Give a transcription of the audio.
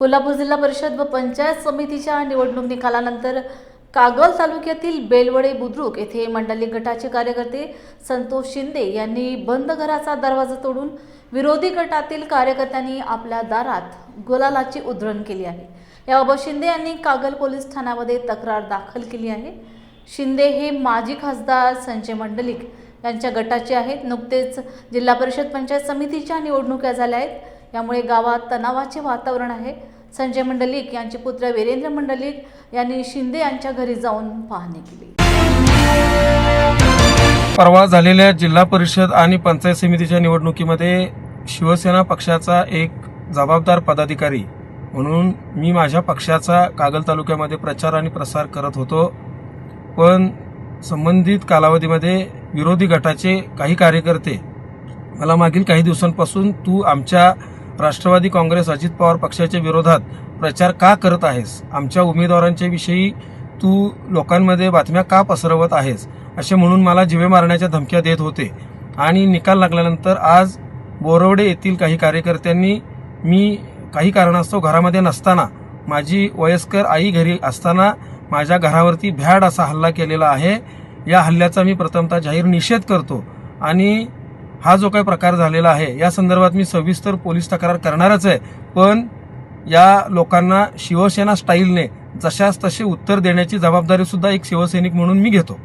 कोल्हापूर जिल्हा परिषद व पंचायत समितीच्या निवडणूक निकालानंतर कागल तालुक्यातील बेलवडे बुद्रुक येथे मंडली गटाचे कार्यकर्ते संतोष शिंदे यांनी बंद घराचा दरवाजा तोडून विरोधी गटातील कार्यकर्त्यांनी आपल्या दारात गुलालाची उधळण केली आहे. याबाबत शिंदे यांनी कागल पोलीस ठाण्यामध्ये तक्रार दाखल केली आहे. शिंदे हे माजी खासदार संजय मंडलिक यांच्या गटाचे आहेत. नुकतेच जिल्हा परिषद पंचायत समितीच्या निवडणुका झाल्या आहेत. यामुळे गावात तणावाचे वातावरण आहे. संजय मंडलिक यांचे पुत्र वीरेंद्र मंडलिक यांनी शिंदे यांच्या घरी जाऊन पाहणी केली. परवा झालेल्या जिल्हा परिषद आणि पंचायत समितीच्या निवडणुकीमध्ये शिवसेना पक्षाचा एक जबाबदार पदाधिकारी म्हणून मी माझ्या पक्षाचा कागल तालुक्यामध्ये प्रचार आणि प्रसार करत होतो. पण संबंधित कालावधीमध्ये विरोधी गटाचे काही कार्यकर्ते मला मागील काही दिवसांपासून तू आमच्या राष्ट्रवादी काँग्रेस अजित पवार पक्षाच्या विरोधात प्रचार का करत आहेस? आमच्या उमेदवारांच्या विषयी तू लोकांमध्ये बातम्या का पसरवत आहेस? असे म्हणून मला जिवे मारण्याच्या धमक्या देत होते. आणि निकाल लागल्यानंतर आज बोरवडे येथील काही कार्यकर्त्यांनी मी काही कारणास्तव घरामध्ये नसताना माझी वयस्कर आई घरी असताना माझ्या घरावरती भ्याड असा हल्ला केलेला आहे. या हल्ल्याचा मी प्रथमतः जाहीर निषेध करतो आणि हा जो काही प्रकार झालेला आहे या संदर्भात मी सविस्तर पोलीस तक्रार करणारच आहे. पण या लोकांना शिवसेना स्टाईलने जशास तसे उत्तर देण्याची जबाबदारी सुद्धा एक शिवसैनिक म्हणून मी घेतो.